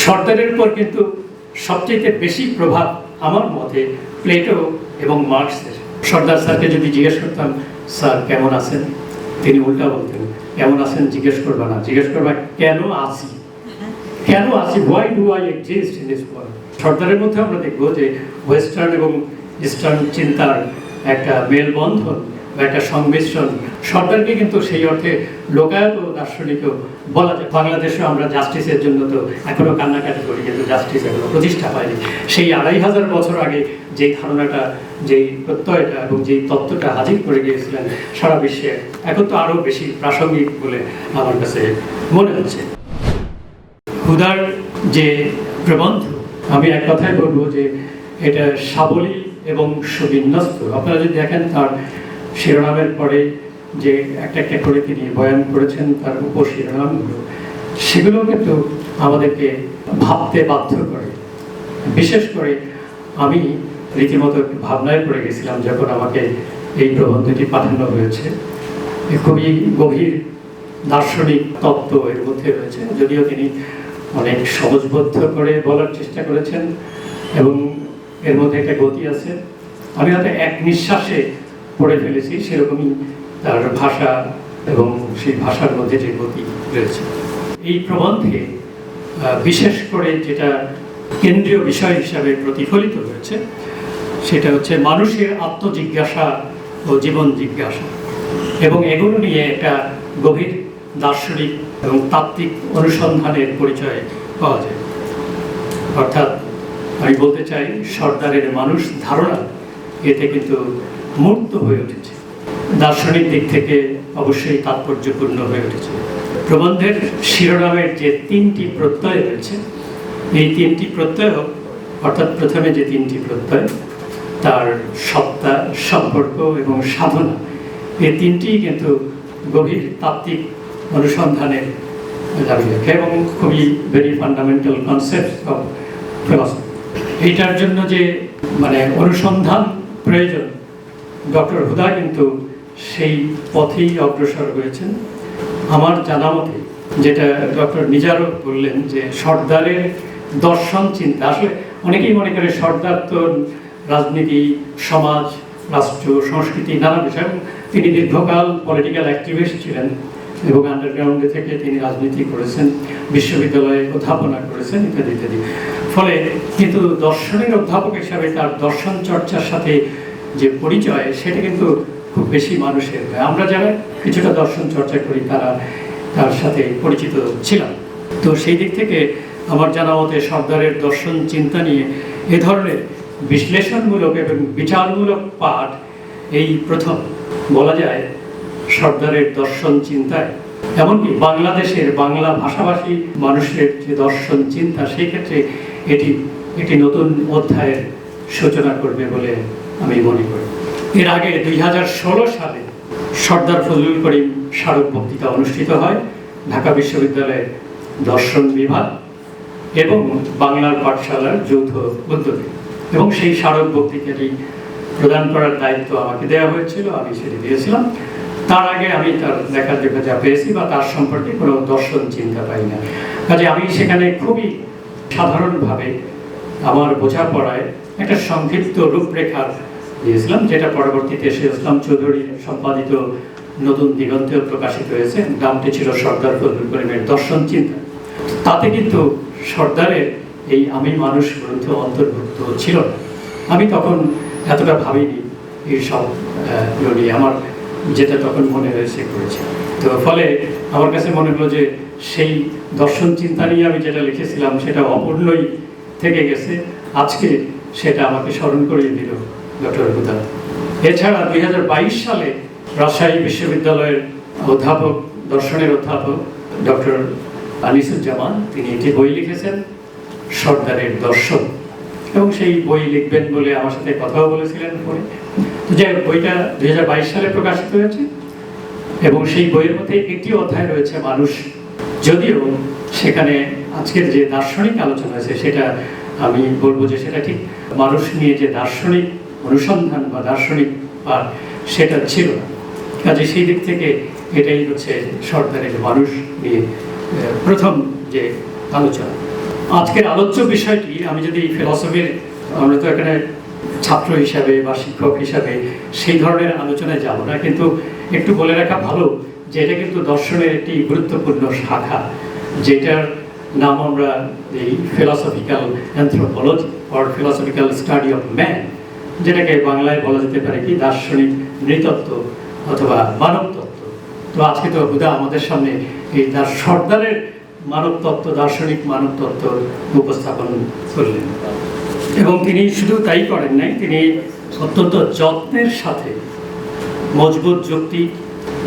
সর্দারের উপর কিন্তু সবচেয়ে বেশি প্রভাব আমার মতে প্লেটো এবং মার্কসের। সর্দার স্যারকে যদি জিজ্ঞেস করতাম, স্যার, কেমন আছেন? তিনি উল্টা বলতেন, কেমন আছেন জিজ্ঞেস করবা না, জিজ্ঞেস করবা কেন আছি? কেন আছি? Why do I exist in this world সর্দারের মধ্যে আমরা দেখব যে ওয়েস্টার্ন এবং ইস্টার্ন চিন্তার একটা মেলবন্ধন একটা সংমিশ্রণ। সরকারকে কিন্তু সেই অর্থে লোকায়ত দার্শনিকও বলা যায়। বাংলাদেশে আমরা জাস্টিসের জন্য তো এখনও কান্নাকাটি করি, কিন্তু জাস্টিস এখনও প্রতিষ্ঠা পায়নি সেই আড়াই হাজার বছর আগে যেই ধারণাটা, যেই প্রত্যয়টা এবং যেই তত্ত্বটা হাজির করে গিয়েছিলেন সারা বিশ্বে, এখন তো আরও বেশি প্রাসঙ্গিক বলে আমার কাছে মনে হচ্ছে। হুদার যে প্রবন্ধ, আমি এক কথায় বলব যে এটা সাবলীল এবং সুবিন্যস্ত। আপনারা যদি দেখেন তার শিরোনামের পরে যে একটা একটা করে তিনি বয়ান করেছেন, তার উপশিরোনামগুলো সেগুলো কিন্তু আমাদেরকে ভাবতে বাধ্য করে। বিশেষ করে আমি রীতিমতো ভাবনায় পড়ে গেছিলাম যখন আমাকে এই প্রবন্ধটি পাঠানো হয়েছে। খুবই গভীর দার্শনিক তত্ত্ব এর মধ্যে রয়েছে, যদিও তিনি অনেক সহজবদ্ধ করে বলার চেষ্টা করেছেন এবং এর মধ্যে একটা গতি আছে। আমি হয়তো এক নিঃশ্বাসে পড়ে ফেলেছি, সেরকমই তার ভাষা এবং সেই ভাষার মধ্যে যে গতি রয়েছে। এই প্রবন্ধে বিশেষ করে যেটা কেন্দ্রীয় বিষয় হিসাবে প্রতিফলিত হয়েছে, সেটা হচ্ছে মানুষের আত্মজিজ্ঞাসা ও জীবন জিজ্ঞাসা এবং এগুলো নিয়ে একটা গভীর দার্শনিক এবং তাত্ত্বিক অনুসন্ধানের পরিচয় পাওয়া যায়। অর্থাৎ আমি বলতে চাই, সর্দারের মানুষ ধারণা, এতে কিন্তু মূর্ত হয়ে উঠেছে। দার্শনিক দিক থেকে অবশ্যই তাৎপর্যপূর্ণ হয়ে উঠেছে। প্রবন্ধের শিরোনামের যে তিনটি প্রত্যয় রয়েছে, এই তিনটি প্রত্যয় অর্থাৎ প্রথমে যে তিনটি প্রত্যয়, তার সত্তা সম্পর্ক এবং সাধনা, এই তিনটি কিন্তু গভীর তাত্ত্বিক অনুসন্ধানের দাবি রাখে এবং খুবই very fundamental concept of philosophy এইটার জন্য যে মানে অনুসন্ধান প্রয়োজন ডক্টর হুদা কিন্তু সেই পথেই অগ্রসর হয়েছেন। আমার জানা মতে যেটা ডক্টর নিজারও বললেন যে সর্দারের দর্শন চিন্তা, আসলে অনেকেই মনে করে সর্দার তো রাজনীতি, সমাজ, রাষ্ট্র, সংস্কৃতি, নানা বিষয় তিনি দীর্ঘকাল পলিটিক্যাল অ্যাক্টিভিস্ট ছিলেন এবং আন্ডারগ্রাউন্ডে থেকে তিনি রাজনীতি করেছেন, বিশ্ববিদ্যালয়ে অধ্যাপনা করেছেন ইত্যাদি ইত্যাদি। ফলে কিন্তু দর্শনের অধ্যাপক হিসাবে তার দর্শন চর্চার সাথে যে পরিচয়, সেটা কিন্তু খুব বেশি মানুষের। আমরা যারা কিছুটা দর্শন চর্চা করি, তারা তার সাথে পরিচিত ছিলাম তো সেই দিক থেকে আমার জানা মতে সর্দারের দর্শন চিন্তা নিয়ে এ ধরনের বিশ্লেষণমূলক এবং বিচারমূলক পাঠ এই প্রথম, বলা যায় সর্দারের দর্শন চিন্তায় এমনকি বাংলাদেশের বাংলা ভাষাভাষী মানুষের যে দর্শন চিন্তা, সেই ক্ষেত্রে এটি একটি নতুন অধ্যায়ের সূচনা করবে বলে আমি মনে করি। এর আগে দুই হাজার ষোলো সালে সর্দার ফজলুল করিম স্মারক বক্তৃতা অনুষ্ঠিত হয় ঢাকা বিশ্ববিদ্যালয়ের দর্শন বিভাগ এবং বাংলার পাঠশালার যৌথ উদ্যোগে। এবং সেই স্মারক বক্তৃতাটি প্রদান করার দায়িত্ব আমাকে দেওয়া হয়েছিল, আমি সেটি দিয়েছিলাম। তার আগে আমি তার লেখার দেখা যা পেয়েছি বা তার সম্পর্কে কোনো দর্শন চিন্তা পাই না। কাজে আমি সেখানে খুবই সাধারণভাবে আমার বোঝাপড়ায় একটা সংক্ষিপ্ত রূপরেখা দিয়েছিলাম যেটা পরবর্তীতে ইসলাম চৌধুরী সম্পাদিত নতুন দিগন্তেও প্রকাশিত হয়েছে। নামটি ছিল সর্দার ফজলুল করিমের দর্শন চিন্তা। তাতে কিন্তু সর্দারের এই আমি মানুষ গ্রন্থ অন্তর্ভুক্ত ছিল না। আমি তখন এতটা ভাবিনি এই সব আহ, নিয়ে। আমার যেটা তখন মনে হয়েছে করেছি। তো ফলে আমার কাছে মনে হলো যে সেই দর্শন চিন্তা নিয়ে আমি যেটা লিখেছিলাম সেটা অপূর্ণই থেকে গেছে। আজকে সেটা আমাকে স্মরণ করিয়ে দিল, ডক্টর হুদা এছাড়া দুই সালে রাজশাহী বিশ্ববিদ্যালয়ের অধ্যাপক, দর্শনের অধ্যাপক ডক্টর আনিসুজ্জামান, তিনি একটি বই লিখেছেন, সর্দারের দর্শন। এবং সেই বই লিখবেন বলে আমার সাথে কথাও বলেছিলেন পরে তো যাই বইটা দুই হাজার বাইশ সালে প্রকাশিত হয়েছে এবং সেই বইয়ের মধ্যে একটি অধ্যায় রয়েছে, মানুষ। যদিও সেখানে আজকের যে দার্শনিক আলোচনা হয়েছে, সেটা আমি বলব যে সেটা ঠিক। মানুষ নিয়ে যে দার্শনিক অনুসন্ধান বা দার্শনিক পাঠ, সেটা ছিল কাজে সেই দিক থেকে এটাই হচ্ছে সরকারের মানুষ নিয়ে প্রথম যে আলোচনা। আজকের আলোচ্য বিষয়টি, আমি যদি ফিলসফির আমরা তো এখানে ছাত্র হিসাবে বা শিক্ষক হিসাবে সেই ধরনের আলোচনায় যাব না, কিন্তু একটু বলে রাখা ভালো যে এটা কিন্তু দর্শনের একটি গুরুত্বপূর্ণ শাখা, যেটার নাম আমরা এই philosophical anthropology or philosophical study of man যেটাকে বাংলায় বলা যেতে পারে কি দার্শনিক নৃতত্ত্ব অথবা মানব তত্ত্ব তো আজকে তো হুদা আমাদের সামনে এই তার সর্দারের মানব তত্ত্ব দার্শনিক মানব তত্ত্ব উপস্থাপন করলেন। এবং তিনি শুধু তাই করেন নাই, তিনি অত্যন্ত যত্নের সাথে মজবুত যুক্তি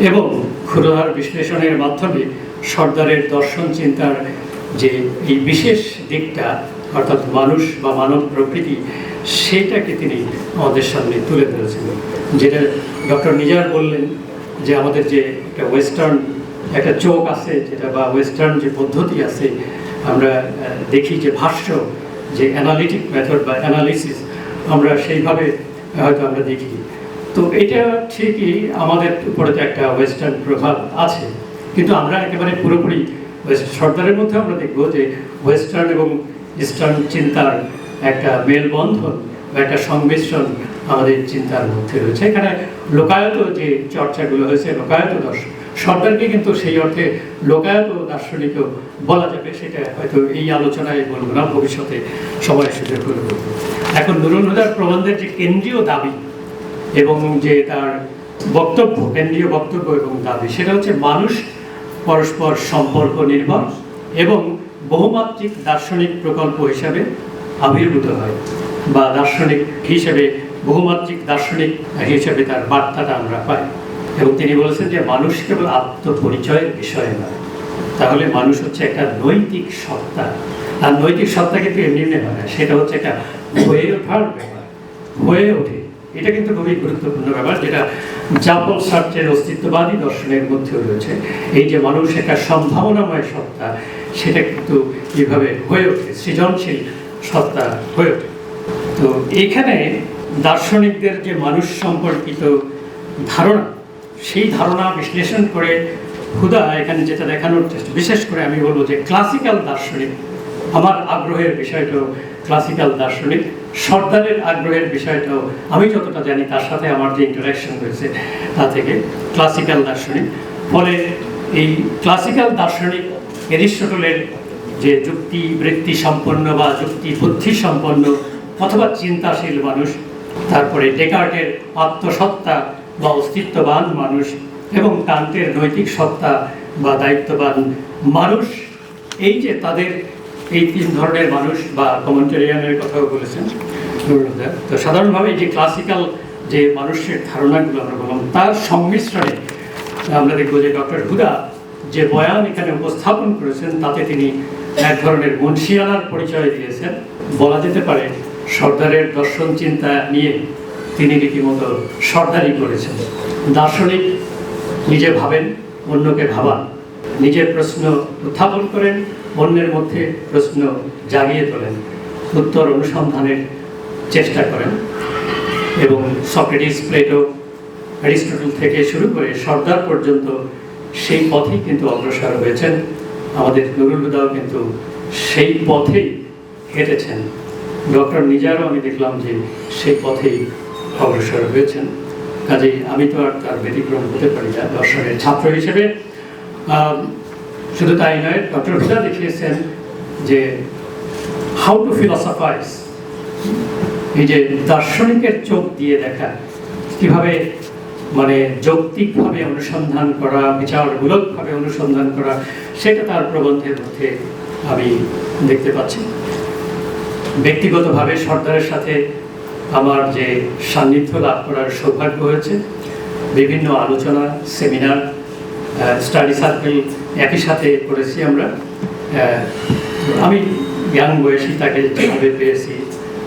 এবং ক্ষুরধার বিশ্লেষণের মাধ্যমে সর্দারের দর্শন, চিন্তার যে এই বিশেষ দিকটা, অর্থাৎ মানুষ বা মানব প্রকৃতি, সেইটাকে তিনি আমাদের সামনে তুলে ধরেছেন। যেটা ডক্টর নিজার বললেন যে আমাদের যে একটা ওয়েস্টার্ন একটা চোখ আছে যেটা বা ওয়েস্টার্ন যে পদ্ধতি আছে, আমরা দেখি যে ভাষ্য যে অ্যানালিটিক মেথড বা অ্যানালিসিস আমরা সেইভাবে হয়তো আমরা দেখি। তো এটা ঠিকই আমাদের উপরে তো একটা ওয়েস্টার্ন প্রভাব আছে। কিন্তু আমরা একেবারে পুরোপুরি ওয়েস্ট সর্দারের মধ্যে আমরা দেখব যে ওয়েস্টার্ন এবং ইস্টার্ন চিন্তার একটা মেলবন্ধন বা একটা সংমিশ্রণ আমাদের চিন্তার মধ্যে রয়েছে। এখানে লোকায়ত যে চর্চাগুলো হয়েছে, লোকায়ত দর্শন সরকারকে কিন্তু সেই অর্থে লোকায়ত দার্শনিকও বলা যাবে, সেটা হয়তো এই আলোচনায় বলব না, ভবিষ্যতে সবাই সুযোগ করে বলব। এখন নুরুল হুদার প্রবন্ধের যে কেন্দ্রীয় দাবি এবং যে তার বক্তব্য, কেন্দ্রীয় বক্তব্য এবং দাবি, সেটা হচ্ছে মানুষ পরস্পর সম্পর্ক নির্ভর এবং বহুমাত্রিক দার্শনিক প্রকল্প হিসাবে আবির্ভূত হয় বা দার্শনিক হিসেবে, বহুমাত্রিক দার্শনিক হিসেবে তার বার্তাটা আমরা পাই। এবং তিনি বলেছেন যে মানুষ কেবল আত্মপরিচয়ের বিষয় নয়, তাহলে মানুষ হচ্ছে একটা নৈতিক সত্তা। আর নৈতিক সত্তা কিন্তু এমনি এমনি সেটা হচ্ছে একটা হয়ে ওঠার ব্যাপার, হয়ে ওঠে। এটা কিন্তু খুবই গুরুত্বপূর্ণ ব্যাপার, যেটা জাপল সার্চের অস্তিত্ববাদী দর্শনের মধ্যেও রয়েছে। এই যে মানুষ একটা সম্ভাবনাময় সত্তা, সেটা কিন্তু এইভাবে হয়ে ওঠে, সৃজনশীল সত্তা হয়ে ওঠে। তো এখানে দার্শনিকদের যে মানুষ সম্পর্কিত ধারণা, সেই ধারণা বিশ্লেষণ করে হুদা এখানে যেটা দেখানোর চেষ্টা, বিশেষ করে আমি বলব যে ক্লাসিক্যাল দার্শনিক, আমার আগ্রহের বিষয়টা ক্লাসিক্যাল দার্শনিক সর্দারের আগ্রহের বিষয়টাও আমি যতটা জানি, তার সাথে আমার যে ইন্টারাকশন হয়েছে, তা থেকে ক্লাসিক্যাল দার্শনিক। ফলে এই ক্লাসিক্যাল দার্শনিক এরিস্টটলের যে যুক্তি, বৃত্তি সম্পন্ন বা যুক্তি বুদ্ধি সম্পন্ন অথবা চিন্তাশীল মানুষ, তারপরে ডেকার্টের আত্মসত্তা বা অস্তিত্ববান মানুষ এবং কান্টের নৈতিক সত্তা বা দায়িত্ববান মানুষ, এই যে তাদের এই তিন ধরনের মানুষ বা কমেন্টারিয়ানের কথাও বলেছেন তো সাধারণভাবে যে ক্লাসিক্যাল যে মানুষের ধারণাগুলো আমরা বললাম, তার সংমিশ্রণে আমরা দেখব যে ডক্টর হুদা যে বয়ান এখানে উপস্থাপন করেছেন, তাতে তিনি এক ধরনের মুন্সিয়ানার পরিচয় দিয়েছেন। বলা যেতে পারে সর্দারের দর্শন চিন্তা নিয়ে তিনি রীতিমতো সর্দারি করেছেন। দার্শনিক নিজে ভাবেন, অন্যকে ভাবান। নিজের প্রশ্ন উত্থাপন করেন অন্যের মধ্যে প্রশ্ন জাগিয়ে তোলেন, উত্তর অনুসন্ধানের চেষ্টা করেন এবং সক্রেটিস প্লেটো অ্যারিস্টটল থেকে শুরু করে সর্দার পর্যন্ত সেই পথেই কিন্তু অগ্রসর হয়েছেন। আমাদের নুরুল হুদাও কিন্তু সেই পথেই হেঁটেছেন। ডক্টর নিজারও আমি দেখলাম যে সেই পথেই অগ্রসর হয়েছেন। কাজেই আমি তো আর তার ব্যতিক্রম হতে পারি না, দর্শনের ছাত্র হিসেবে। শুধু তাই নয়, ডক্টর হুদা দেখিয়েছেন যে হাউ টু ফিলসফাইজ এই যে দার্শনিকের চোখ দিয়ে দেখা, কীভাবে মানে যৌক্তিকভাবে অনুসন্ধান করা, বিচারমূলকভাবে অনুসন্ধান করা, সেটা তার প্রবন্ধের মধ্যে আমি দেখতে পাচ্ছি। ব্যক্তিগতভাবে সর্দারের সাথে আমার যে সান্নিধ্য লাভ করার সৌভাগ্য হয়েছে। বিভিন্ন আলোচনা সেমিনার স্টাডি সার্কেল একই সাথে করেছি আমরা। আমি জ্ঞান বয়সী, তাকে যেভাবে পেয়েছি।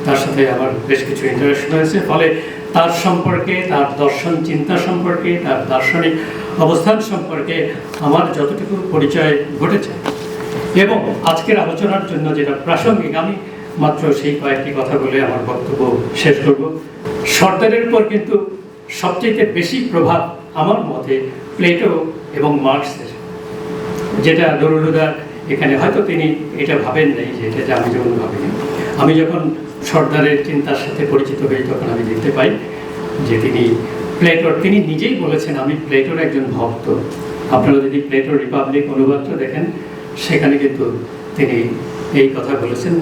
তার সাথে আমার বেশ কিছু ইন্টারাকশন হয়েছে। ফলে তার সম্পর্কে, তার দর্শন চিন্তা সম্পর্কে, তার দার্শনিক অবস্থান সম্পর্কে আমার যতটুকু পরিচয় ঘটেছে। এবং আজকের আলোচনার জন্য যেটা প্রাসঙ্গিক, আমি মাত্র সেই কয়েকটি কথা বলে আমার বক্তব্য শেষ করব। সর্দারের উপর কিন্তু সবচেয়ে বেশি প্রভাব আমার মতে প্লেটো এবং মার্কসের। যেটা দরুলুদার এখানে হয়তো তিনি এটা ভাবেন নাই যে এটা আমি যেমন ভাবিনি। আমি যখন সর্দারের চিন্তার সাথে পরিচিত হই, তখন আমি দেখতে পাই যে তিনি প্লেটোর, তিনি নিজেই বলেছেন, আমি প্লেটোর একজন ভক্ত। আপনারা যদি প্লেটোর রিপাবলিক অনুবাদটা দেখেন, সেখানে কিন্তু তিনি এই কথা বলেছেন।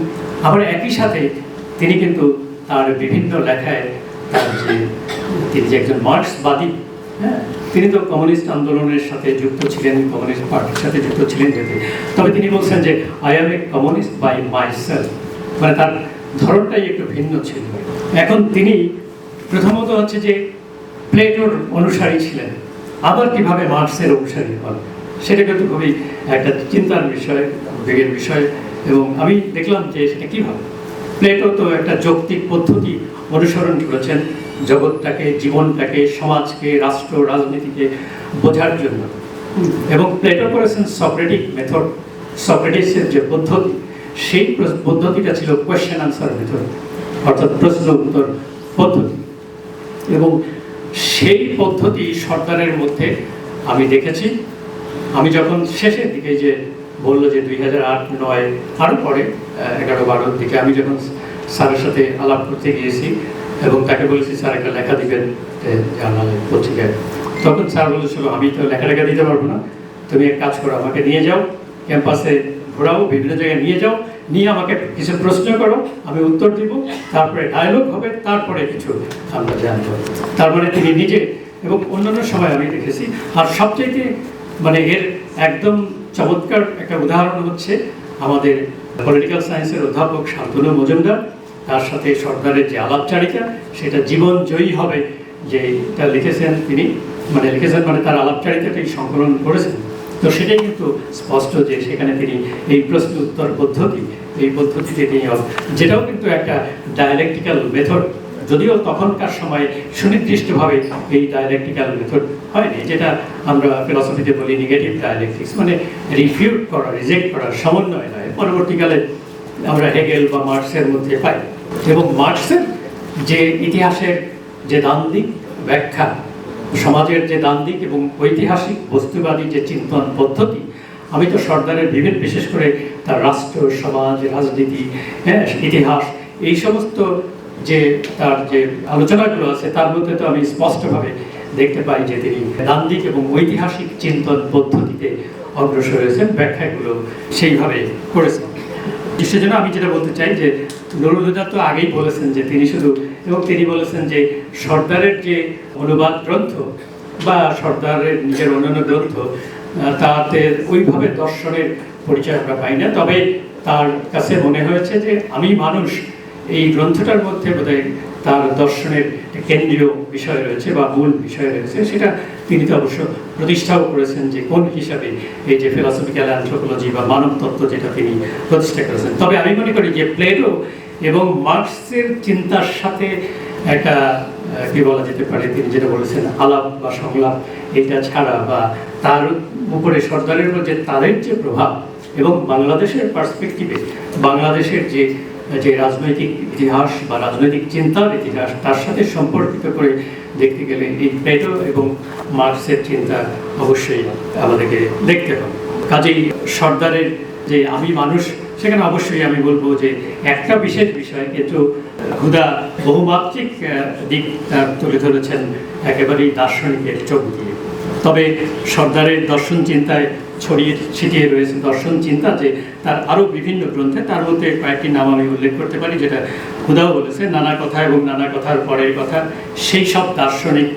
আবার একই সাথে তিনি কিন্তু তার বিভিন্ন লেখায় তার যে, তিনি যে একজন মার্ক্সবাদী তিনি তো কমিউনিস্ট আন্দোলনের সাথে যুক্ত ছিলেন, কমিউনিস্ট পার্টির সাথে যুক্ত ছিলেন যেতে। তবে তিনি বলছেন যে I am a communist by myself মানে তার ধরনটাই একটু ভিন্ন ছিল। এখন তিনি প্রথমত হচ্ছে যে প্লেটোর অনুসারী ছিলেন। আবার কীভাবে মার্কসের অনুসারী হন, সেটা কিন্তু খুবই একটা চিন্তার বিষয় উদ্বেগের বিষয়। এবং আমি দেখলাম যে সেটা কীভাবে। প্লেটো তো একটা যৌক্তিক পদ্ধতি অনুসরণ করেছেন। জগৎটাকে, জীবনটাকে, সমাজকে, রাষ্ট্র, রাজনীতিকে বোঝার জন্য। এবং প্লেটো করেছেন সক্রেটিক মেথড সক্রেটিসের যে পদ্ধতি, সেই পদ্ধতিটা ছিল কোয়েশ্চেন আনসার মেথড অর্থাৎ প্রশ্ন উত্তর পদ্ধতি। এবং সেই পদ্ধতি সরকারের মধ্যে আমি দেখেছি। আমি যখন শেষের দিকে যে বলল যে দুই হাজার আট, নয়, আরও পরে, এগারো, বারোর দিকে আমি যখন স্যারের সাথে আলাপ করতে গিয়েছি এবং তাকে বলেছি স্যার একটা লেখা দিবেন জার্নালে, পত্রিকায়। তখন স্যার বলেছিল আমি তো লেখা লেখা দিতে পারব না। তুমি এক কাজ করো, আমাকে নিয়ে যাও ক্যাম্পাসে ঘোরাও, বিভিন্ন জায়গায় নিয়ে যাও, নিয়ে আমাকে কিছু প্রশ্ন করো, আমি উত্তর দিব, তারপরে ডায়লগ হবে, তারপরে কিছু আমরা জানব। তার মানে তিনি নিজে এবং অন্যান্য সময় আমি দেখেছি। আর সবচেয়ে মানে এর একদম চমৎকার একটা উদাহরণ হচ্ছে আমাদের পলিটিক্যাল সায়েন্সের অধ্যাপক শান্তনু মজুমদার। তার সাথে সরকারের যে আলাপচারিতা, সেটা জীবন জয়ী হবে যে এটা লিখেছেন তিনি মানে লিখেছেন মানে তার আলাপচারিতাটাই সংকলন করেছেন। তো সেটাই কিন্তু স্পষ্ট যে সেখানে তিনি এই প্রশ্ন উত্তর পদ্ধতি, এই পদ্ধতিতে তিনি যেটাও কিন্তু একটা ডায়ালেকটিক্যাল মেথড যদিও তখনকার সময় সুনির্দিষ্টভাবে এই ডায়ালেকটিক্যাল মেথড হয়নি, যেটা আমরা ফিলসফিতে বলি নেগেটিভ ডায়ালেকটিক্স মানে রিফিউট করা রিজেক্ট করার সমন্বয় নয়। পরবর্তীকালে আমরা হেগেল বা মার্কসের মধ্যে পাই। এবং মার্কসের যে ইতিহাসের যে দান্দিক ব্যাখ্যা, সমাজের যে দান্দিক এবং ঐতিহাসিক বস্তুবাদী যে চিন্তন পদ্ধতি, আমি তো সর্দারের বিভিন্ন বিশেষ করে তার রাষ্ট্র, সমাজ, রাজনীতি হ্যাঁ ইতিহাস, এই সমস্ত যে তার যে আলোচনাগুলো আছে, তার মধ্যে তো আমি স্পষ্টভাবে দেখতে পাই যে তিনি দান্দিক এবং ঐতিহাসিক চিন্তন পদ্ধতিতে অগ্রসর হয়েছেন, ব্যাখ্যাগুলো সেইভাবে করেছেন। সেজন্য আমি যেটা বলতে চাই যে নুরুল হুদা তো আগেই বলেছেন যে তিনি শুধু, এবং তিনি বলেছেন যে সর্দারের যে অনুবাদ গ্রন্থ বা সর্দারের নিজের অন্যান্য গ্রন্থ তাতে ওইভাবে দর্শনের পরিচয় আমরা পাই না। তবে তার কাছে মনে হয়েছে যে আমি মানুষ, এই গ্রন্থটার মধ্যে বোধহয় তার দর্শনের কেন্দ্রীয় বিষয় রয়েছে বা মূল বিষয় রয়েছে। সেটা তিনি তো অবশ্য প্রতিষ্ঠাও করেছেন যে কোন হিসাবে এই যে ফিলসফিক্যাল অ্যান্থ্রোপোলজি বা মানব তত্ত্ব যেটা তিনি প্রতিষ্ঠা করেছেন। তবে আমি মনে করি যে প্লেটো এবং মার্কসের চিন্তার সাথে একটা কি বলা যেতে পারে, তিনি যেটা বলেছেন, আলাপ বা সংলাপ, এটা ছাড়া বা তার উপরে সরকারের উপর যে তাদের যে প্রভাব এবং বাংলাদেশের পার্সপেক্টিভে বাংলাদেশের যে যে রাজনৈতিক ইতিহাস বা রাজনৈতিক চিন্তার ইতিহাস, তার সাথে সম্পর্কিত করে দেখতে গেলে এই প্লেটো এবং মার্কসের চিন্তা অবশ্যই আমাদেরকে দেখতে হবে। কাজেই সর্দারের যে আমি মানুষ, সেখানে অবশ্যই আমি বলব যে একটা বিশেষ বিষয়, কিন্তু হুদা বহুমাত্রিক দিক তার তুলে ধরেছেন একেবারেই দার্শনিকের চোখ দিয়ে। তবে সর্দারের দর্শন চিন্তায় ছড়িয়ে ছিটিয়ে রয়েছে দর্শন চিন্তা যে তার আরও বিভিন্ন গ্রন্থে তার মধ্যে কয়েকটি নাম আমি উল্লেখ করতে পারি, যেটা হুদাও বলেছে, নানা কথা এবং নানা কথার পরের কথা, সেই সব দার্শনিক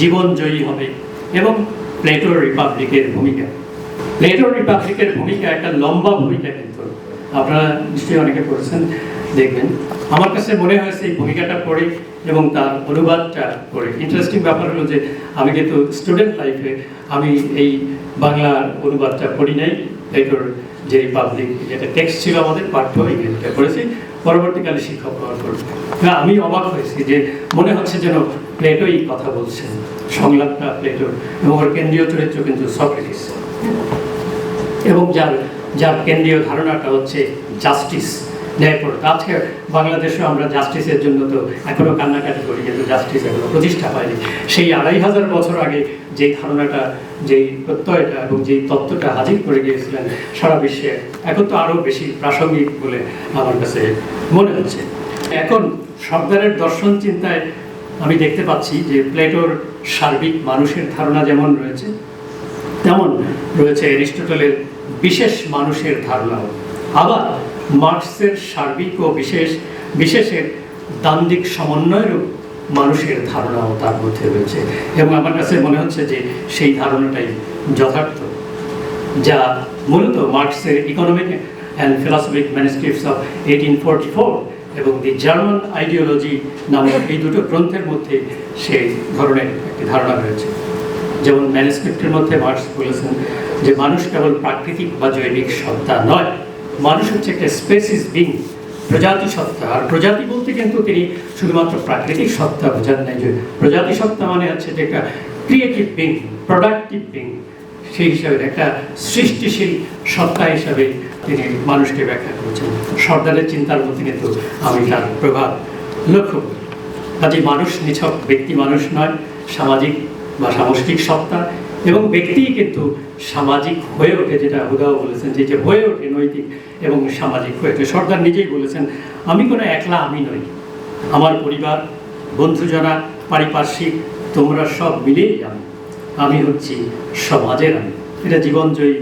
জীবনজয়ী হবে এবং প্লেটোর রিপাবলিকের ভূমিকা। প্লেটোর রিপাবলিকের ভূমিকা একটা লম্বা ভূমিকা কিন্তু। আপনারা নিশ্চয়ই অনেকে পড়েছেন, দেখবেন। আমার কাছে মনে হয়েছে এই ভূমিকাটা পড়ে এবং তার অনুবাদটা পড়ে। ইন্টারেস্টিং ব্যাপার হলো যে আমি কিন্তু স্টুডেন্ট লাইফে আমি এই বাংলার অনুবাদটা পড়ি নাই। প্লেটোর যে রিপাবলিক যেটা টেক্সট ছিল আমাদের, পাঠ্য ইংরেজিটা পড়েছি। পরবর্তীকালে শিক্ষক হওয়ার পর। আমি অবাক হয়েছি যে মনে হচ্ছে যেন প্লেটোই কথা বলছেন। সংলাপটা প্লেটোর এবং ওর কেন্দ্রীয় চরিত্র কিন্তু সক্রেটিস এবং যার যার কেন্দ্রীয় ধারণাটা হচ্ছে জাস্টিস ন্যায়পরতা আজকে বাংলাদেশে আমরা জাস্টিসের জন্য তো এখনও কান্নাকাটি করি, কিন্তু জাস্টিস এখনও প্রতিষ্ঠা পায়নি। সেই আড়াই হাজার বছর আগে যেই ধারণাটা যেই প্রত্যয়টা এবং যেই তত্ত্বটা হাজির করে গিয়েছিলেন, সারা বিশ্বে এখন তো আরও বেশি প্রাসঙ্গিক বলে আমার কাছে মনে হচ্ছে। এখন সরকারের দর্শন চিন্তায় আমি দেখতে পাচ্ছি যে প্লেটোর সার্বিক মানুষের ধারণা যেমন রয়েছে, তেমন রয়েছে এরিস্টটলের বিশেষ মানুষের ধারণাও। আবার মার্কসের সার্বিক ও বিশেষ, বিশেষের দান্দিক সমন্বয়েরও মানুষের ধারণাও তার মধ্যে রয়েছে। এবং আমার কাছে মনে হচ্ছে যে সেই ধারণাটাই যথার্থ, যা মূলত মার্কসের economic and philosophic manuscripts of eighteen forty four এবং দি জার্মান আইডিওলজি নামক এই দুটো গ্রন্থের মধ্যে সেই ধরনের একটি ধারণা রয়েছে। যেমন ম্যানুস্ক্রিপ্টের মধ্যে মার্কস বলেছেন যে মানুষ কেবল প্রাকৃতিক বা জৈবিক সত্তা নয় মানুষ হচ্ছে একটা স্পেসিস বিং প্রজাতি সত্তা। আর প্রজাতি বলতে কিন্তু তিনি শুধুমাত্র প্রাকৃতিক সত্তা বোঝান নাই যে প্রজাতি সত্তা মানে হচ্ছে যে একটা ক্রিয়েটিভ বিং প্রোডাক্টিভ বিং সেই হিসাবে একটা সৃষ্টিশীল সত্তা হিসাবে তিনি মানুষকে ব্যাখ্যা করেছেন। সর্দারের চিন্তার মধ্যে কিন্তু আমি তার প্রভাব লক্ষ্য করি। কাজে মানুষ নিছক, ব্যক্তি মানুষ নয়, সামাজিক বা সামষ্টিক সত্তা এবং ব্যক্তিই কিন্তু সামাজিক হয়ে ওঠে, যেটা হুদাও বলেছেন, যে যে হয়ে ওঠে নৈতিক এবং সামাজিক হয়ে ওঠে। সর্দার নিজেই বলেছেন, আমি কোনো একলা, আমি নই। আমার পরিবার বন্ধুজনা পারিপার্শ্বিক, তোমরা সব মিলেই আমি। আমি হচ্ছি সমাজের আমি। এটা জীবনজয়ী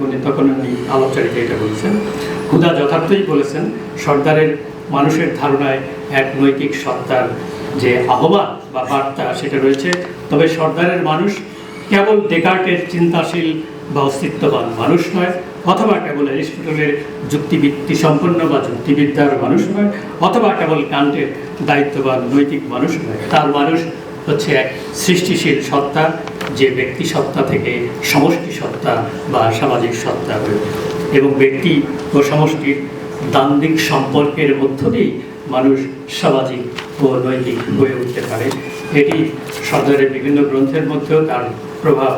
মানে তখন উনি আলোচনাতে এটা বলেছেন। হুদা যথার্থই বলেছেন, সর্দারের মানুষের ধারণায় এক নৈতিক সত্তার যে আহ্বান বা বার্তা সেটা রয়েছে। তবে সর্দারের মানুষ কেবল ডেকার্টের চিন্তাশীল বা অস্তিত্ববান মানুষ নয়, অথবা কেবল অ্যারিস্টটলের যুক্তিবৃত্তি সম্পন্ন বা যুক্তিবিদ্যার মানুষ নয়, অথবা কেবল কান্টের দায়িত্ববান নৈতিক মানুষ নয়। তার মানুষ হচ্ছে এক সৃষ্টিশীল সত্তা, যে ব্যক্তি সত্তা থেকে সমষ্টি সত্তা বা সামাজিক সত্তা হয়ে এবং ব্যক্তি ও সমষ্টির দান্দিক সম্পর্কের মধ্য দিয়েই মানুষ সামাজিক ও নৈতিক হয়ে উঠতে পারে। এটি সর্দারের বিভিন্ন গ্রন্থের মধ্যেও তার প্রভাব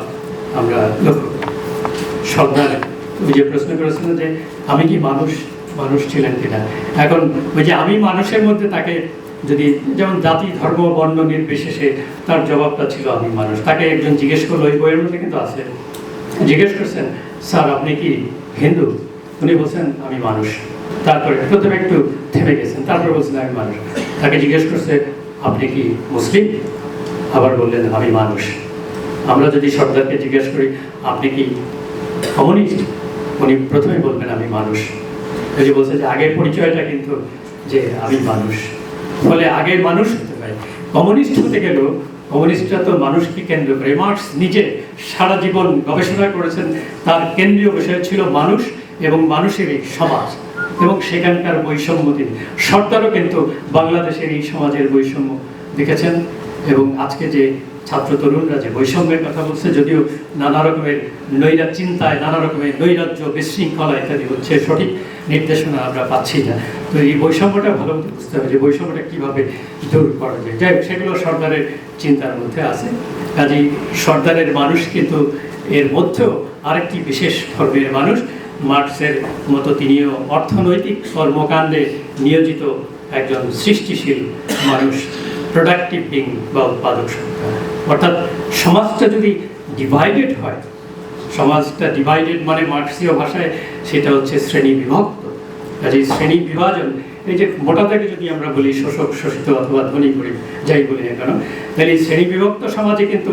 আমরা লক্ষ্য করি। সর্দার ওই যে প্রশ্ন করেছিলেন যে আমি কি মানুষ মানুষ ছিলেন কিনা? এখন ওই যে আমি মানুষের মধ্যে তাকে যদি, যেমন জাতি, ধর্ম, বর্ণ নির্বিশেষে তার জবাবটা ছিল আমি মানুষ। তাকে একজন জিজ্ঞেস করল ওই বইয়ের মধ্যে কিন্তু আছে। জিজ্ঞেস করছেন, স্যার, আপনি কি হিন্দু? উনি বলছেন, আমি মানুষ। তারপরে প্রথমে একটু থেমে গেছেন, তারপর বলছেন, আমি মানুষ। তাকে জিজ্ঞেস করছে, আপনি কি মুসলিম? আবার বললেন, আমি মানুষ। আমরা যদি সর্দারকে জিজ্ঞেস করি, আপনি কি কমিউনিস্ট? উনি প্রথমে বলবেন, আমি মানুষ। এই যে বলছে যে, আগের পরিচয়টা কিন্তু যে আমি মানুষ। ফলে আগের মানুষ হতে পারে কমিউনিস্ট হতে গেলেও কমিউনিস্টরা তো মানুষকে কেন্দ্র করে। মার্কস নিজে সারা জীবন গবেষণা করেছেন, তার কেন্দ্রীয় বিষয় ছিল মানুষ এবং মানুষের এই সমাজ এবং সেখানকার বৈষম্য তিনি সর্দারও কিন্তু বাংলাদেশের এই সমাজের বৈষম্য দেখেছেন। এবং আজকে যে ছাত্র তরুণরা যে বৈষম্যের কথা বলছে, যদিও নানা রকমের নৈরা চিন্তায়, নানা রকমের নৈরাজ্য বিশৃঙ্খলা ইত্যাদি হচ্ছে, সঠিক নির্দেশনা আমরা পাচ্ছি না। তো এই বৈষম্যটা ভালো বুঝতে হবে যে বৈষম্যটা কীভাবে দূর করা যায়। যাই সেগুলো সরকারের চিন্তার মধ্যে আছে। কাজেই সর্দারের মানুষ কিন্তু এর মধ্যেও আরেকটি বিশেষ ধর্মের মানুষ। মার্কসের মতো তিনিও অর্থনৈতিক কর্মকাণ্ডে নিয়োজিত একজন সৃষ্টিশীল মানুষ। প্রোডাক্টিভ বিং বা উৎপাদক সত্তা অর্থাৎ সমাজটা যদি ডিভাইডেড হয়, সমাজটা ডিভাইডেড মানে মার্কসীয় ভাষায় সেটা হচ্ছে শ্রেণি বিভক্ত। কাজে শ্রেণি বিভাজন, এই যে মোটা থেকে যদি আমরা বলি শোষক, শোষিত অথবা ধনী করি, যাই বলি না কেন, তাহলে এই শ্রেণি বিভক্ত সমাজে কিন্তু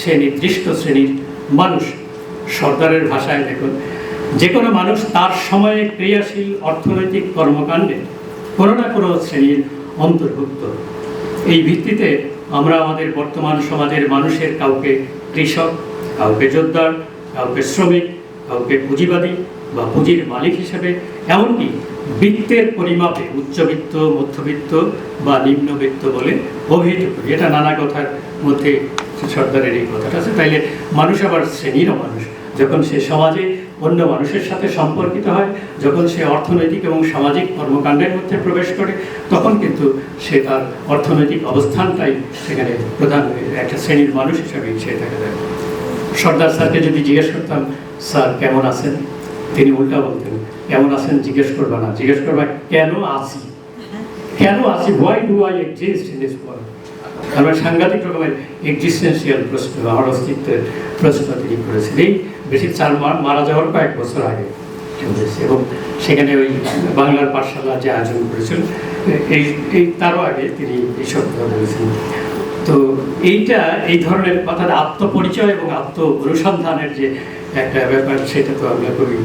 সে নির্দিষ্ট শ্রেণির মানুষ। সরকারের ভাষায় দেখুন, যে কোনো মানুষ তার সময়ে ক্রিয়াশীল অর্থনৈতিক কর্মকাণ্ডে কোনো না কোনো শ্রেণির অন্তর্ভুক্ত। এই ভিত্তিতে আমরা আমাদের বর্তমান সমাজের মানুষের, কাউকে কৃষক, কাউকে যোদ্ধার কাউকে শ্রমিক, কাউকে পুঁজিবাদী বা পুঁজির মালিক হিসেবে, এমনকি বৃত্তের পরিমাপে উচ্চবিত্ত, মধ্যবিত্ত বা নিম্নবিত্ত বলে অভিহিত করি। এটা নানা কথার মধ্যে সর্দারের এই কথাটা আছে। তাইলে মানুষ আবার শ্রেণীরও মানুষ। যখন সে সমাজে অন্য মানুষের সাথে সম্পর্কিত হয়, যখন সে অর্থনৈতিক এবং সামাজিক কর্মকাণ্ডের মধ্যে প্রবেশ করে, তখন কিন্তু সে তার অর্থনৈতিক অবস্থানটাই সেখানে প্রধান একটা শ্রেণির মানুষ হিসাবে সে যায়। সর্দার স্যারকে যদি জিজ্ঞেস করতাম, স্যার, কেমন আছেন? তিনি উল্টা বলতেন, কেমন আছেন? জিজ্ঞেস করবা না। জিজ্ঞেস করবা, কেন আছি কেন আছি why do I exist in this world আমার সাংঘাতিক রকমের এক্সিস্টেন্সিয়াল প্রশ্ন, আমার অস্তিত্বের প্রশ্ন তিনি করেছেন। এই বেশি চার মারা যাওয়ার কয়েক বছর আগে এবং সেখানে ওই বাংলার পাঠশালা যে আয়োজন করেছিল এই এই তারও আগে তিনি এইসব কথা বলেছেন। তো এইটা, এই ধরনের অর্থাৎ আত্মপরিচয় এবং আত্ম অনুসন্ধানের যে একটা ব্যাপার, সেটা তো আমরা খুবই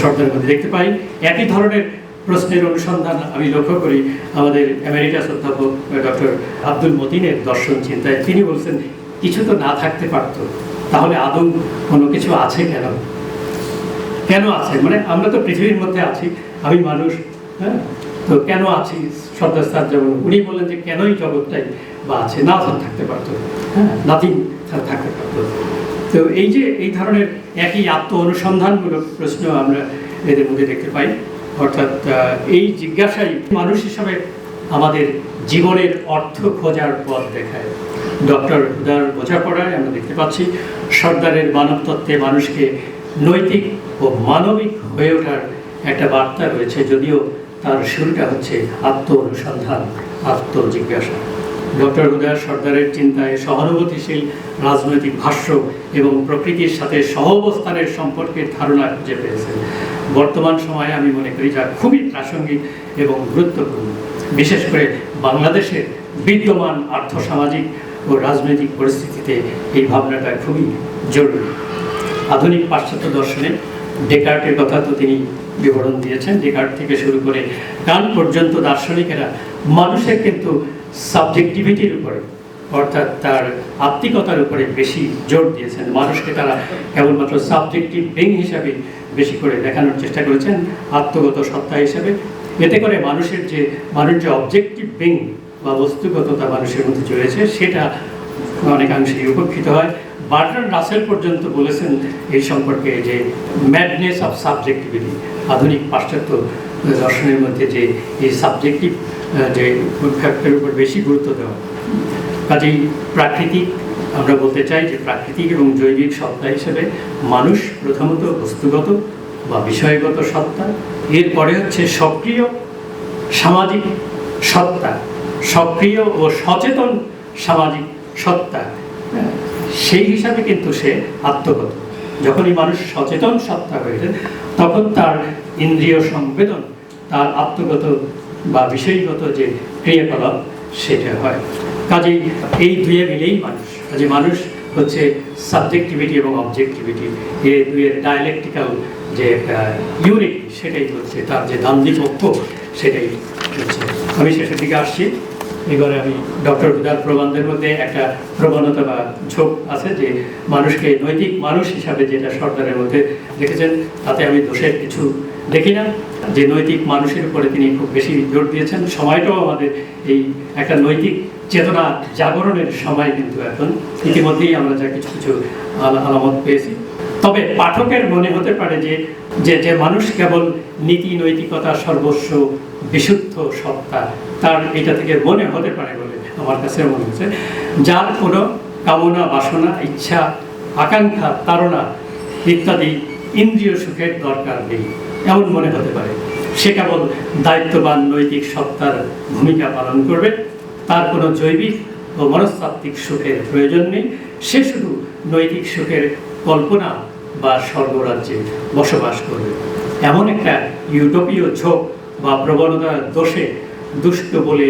শর্তের মধ্যে দেখতে পাই। একই ধরনের প্রশ্নের অনুসন্ধান আমি লক্ষ্য করি আমাদের আমেরিকাস অধ্যাপক ডক্টর আব্দুল মতিনের দর্শন চিন্তায়। তিনি বলছেন, কিছু তো না থাকতে পারতো। তাহলে আদৌ কোনো কিছু আছে কেন? কেন আছে? মানে আমরা তো পৃথিবীর মধ্যে আছি, আমি মানুষ হ্যাঁ? তো কেন আছি? সর্দার স্যার যেমন, উনি বলেন যে কেনই জগৎটাই বা আছে? না থাকতে পারতো হ্যাঁ? নাথিং থাকতে পারতো। তো এই যে এই ধরনের একই আত্ম অনুসন্ধানমূলক প্রশ্ন আমরা এদের মধ্যে দেখতে পাই। অর্থাৎ এই জিজ্ঞাসাই মানুষ হিসাবে আমাদের জীবনের অর্থ খোঁজার পথ দেখায়। ডক্টর হুদার বোঝাপড়ায় আমরা দেখতে পাচ্ছি, সর্দারের মানব তত্ত্বে মানুষকে নৈতিক ও মানবিক হয়ে ওঠার একটা বার্তা রয়েছে, যদিও তার শুরুটা হচ্ছে আত্ম অনুসন্ধান আত্মজিজ্ঞাসা। ডক্টর হুদার সর্দারের চিন্তায় সহানুভূতিশীল রাজনৈতিক ভাষ্য এবং প্রকৃতির সাথে সহাবস্থানের সম্পর্কের ধারণা খুঁজে পেয়েছেন। বর্তমান সময়ে আমি মনে করি যা খুবই প্রাসঙ্গিক এবং গুরুত্বপূর্ণ। বিশেষ করে বাংলাদেশের বিদ্যমান আর্থসামাজিক ও রাজনৈতিক পরিস্থিতিতে এই ভাবনাটা খুবই জরুরি। আধুনিক পাশ্চাত্য দর্শনে ডেকার্টের কথা তো তিনি বিবরণ দিয়েছেন। ডেকার্ট থেকে শুরু করে কান পর্যন্ত দার্শনিকেরা মানুষের কিন্তু সাবজেক্টিভিটির উপরে, অর্থাৎ তার আত্মিকতার উপরে বেশি জোর দিয়েছেন। মানুষকে তারা কেবলমাত্র সাবজেক্টিভ বিং হিসাবে বেশি করে দেখানোর চেষ্টা করেছেন আত্মগত সত্তা হিসাবে। এতে করে মানুষের যে, মানুষ যে অবজেক্টিভ বিং বা বস্তুগততা মানুষের মধ্যে রয়েছে সেটা অনেকাংশেই উপেক্ষিত হয়। বার্টন রাসেল পর্যন্ত বলেছেন এই সম্পর্কে যে ম্যাডনেস অফ সাবজেক্টিভিটি আধুনিক পাশ্চাত্য দর্শনের মধ্যে যে এই সাবজেক্টিভ যে ফ্যাক্টরের উপর বেশি গুরুত্ব দেওয়া। কাজেই প্রাকৃতিক আমরা বলতে চাই যে প্রাকৃতিক এবং জৈবিক সত্তা হিসেবে মানুষ প্রথমত বস্তুগত বা বিষয়গত সত্তা, এরপরে হচ্ছে সক্রিয় সামাজিক সত্তা, সক্রিয় ও সচেতন সামাজিক সত্তা, সেই হিসাবে কিন্তু সে আত্মগত। যখনই মানুষ সচেতন সত্তা হয়ে যায়, তখন তার ইন্দ্রিয় সংবেদন, তার আত্মগত বা বিষয়গত যে ক্রিয়াকলাপ, সেটা হয়। কাজেই এই দুয়ে মিলেই মানুষ। কাজে মানুষ হচ্ছে সাবজেক্টিভিটি এবং অবজেক্টিভিটি এই দুয়ের ডায়ালেকটিক্যাল যে একটা ইউনিটি সেটাই হচ্ছে তার যে দান্দিক ঐক্য সেটাই হচ্ছে। আমি শেষের দিকে আসছি। এবারে আমি ডক্টর হুদার প্রবন্ধের মধ্যে একটা প্রবণতা বা ঝোঁক আছে যে মানুষকে নৈতিক মানুষ হিসাবে যেটা সরকারের মধ্যে দেখেছেন, তাতে আমি দোষের কিছু দেখি না। যে নৈতিক মানুষের উপরে তিনি খুব বেশি জোর দিয়েছেন। সময়টাও আমাদের এই একটা নৈতিক চেতনা জাগরণের সময় কিন্তু এখন ইতিমধ্যেই আমরা যা কিছু কিছু আলামত পেয়েছি। তবে পাঠকের মনে হতে পারে যে যে যে মানুষ কেবল নীতি, নৈতিকতা, সর্বস্ব, বিশুদ্ধ সত্তা, তার এটা থেকে মনে হতে পারে বলে আমার কাছে মনে হচ্ছে। যার কোনো কামনা, বাসনা, ইচ্ছা, আকাঙ্ক্ষা, তাড়না ইত্যাদি ইন্দ্রিয় সুখের দরকার নেই। এমন মনে হতে পারে। সে কেবল দায়িত্ববান নৈতিক সত্তার ভূমিকা পালন করবে। তার কোনো জৈবিক ও মনস্তাত্ত্বিক সুখের প্রয়োজন নেই। সে শুধু নৈতিক সুখের কল্পনা বা স্বর্গরাজ্যে বসবাস করবে। এমন একটা ইউটোপীয় ঝোঁক বা প্রবণতার দোষে দুষ্ট বলে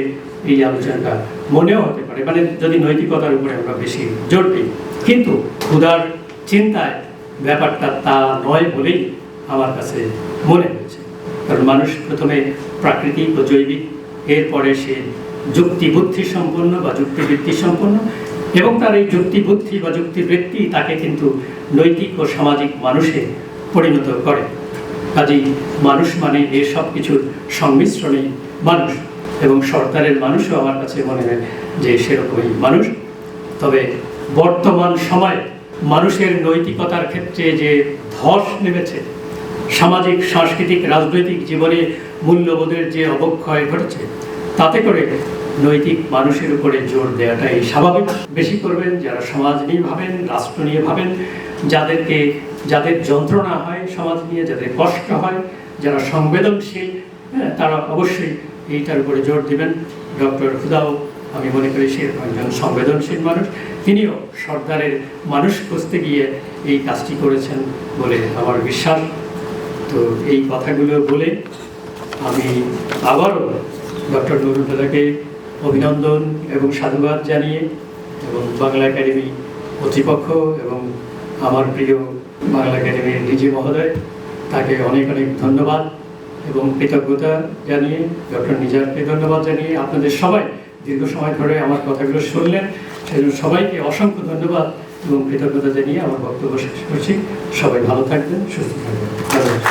এই আলোচনাটা মনেও হতে পারে। মানে যদি নৈতিকতার উপরে আমরা বেশি জোর দিই। কিন্তু ক্ষুধার চিন্তায় ব্যাপারটা তা নয় বলেই আমার কাছে মনে হয়েছে কারণ মানুষ প্রথমে প্রাকৃতিক ও জৈবিক, এরপরে সে যুক্তি বুদ্ধি সম্পন্ন বা যুক্তিবৃত্তি সম্পন্ন, এবং তার এই যুক্তি বুদ্ধি বা যুক্তিবৃত্তি তাকে কিন্তু নৈতিক ও সামাজিক মানুষে পরিণত করে। কাজেই মানুষ মানে এ সব কিছুর সংমিশ্রণেই মানুষ, এবং সরকারের মানুষও আমার কাছে মনে হয় যে সেরকমই মানুষ। তবে বর্তমান সময়ে মানুষের নৈতিকতার ক্ষেত্রে যে ধস নেমেছে, সামাজিক, সাংস্কৃতিক, রাজনৈতিক জীবনে মূল্যবোধের যে অবক্ষয় ঘটেছে, তাতে করে নৈতিক মানুষের উপরে জোর দেওয়াটাই স্বাভাবিক। বেশি করবেন যারা সমাজ নিয়ে ভাবেন রাষ্ট্র নিয়ে ভাবেন যাদেরকে যাদের যন্ত্রণা হয় সমাজ নিয়ে যাদের কষ্ট হয় যারা সংবেদনশীল হ্যাঁ, তারা অবশ্যই এইটার উপরে জোর দিবেন। ডক্টর হুদাও আমি মনে করি সে একজন সংবেদনশীল মানুষ। তিনিও সর্দারের মানুষ খুঁজতে গিয়ে এই কাজটি করেছেন বলে আমার বিশ্বাস। তো এই কথাগুলো বলে আমি আবারও ডক্টর নুরুল্লাহকে অভিনন্দন এবং সাধুবাদ জানিয়ে এবং বাংলা একাডেমি কর্তৃপক্ষ এবং আমার প্রিয় বাংলা একাডেমির ডিজি মহোদয়, তাকে অনেক অনেক ধন্যবাদ এবং কৃতজ্ঞতা জানিয়ে, ডক্টর নিজারকে ধন্যবাদ জানিয়ে আপনাদের সবাই দীর্ঘ সময় ধরে আমার কথাগুলো শুনলেন, সেজন্য সবাইকে অসংখ্য ধন্যবাদ এবং কৃতজ্ঞতা জানিয়ে আমার বক্তব্য শেষ করছি। সবাই ভালো থাকবেন, সুস্থ থাকবেন। ধন্যবাদ।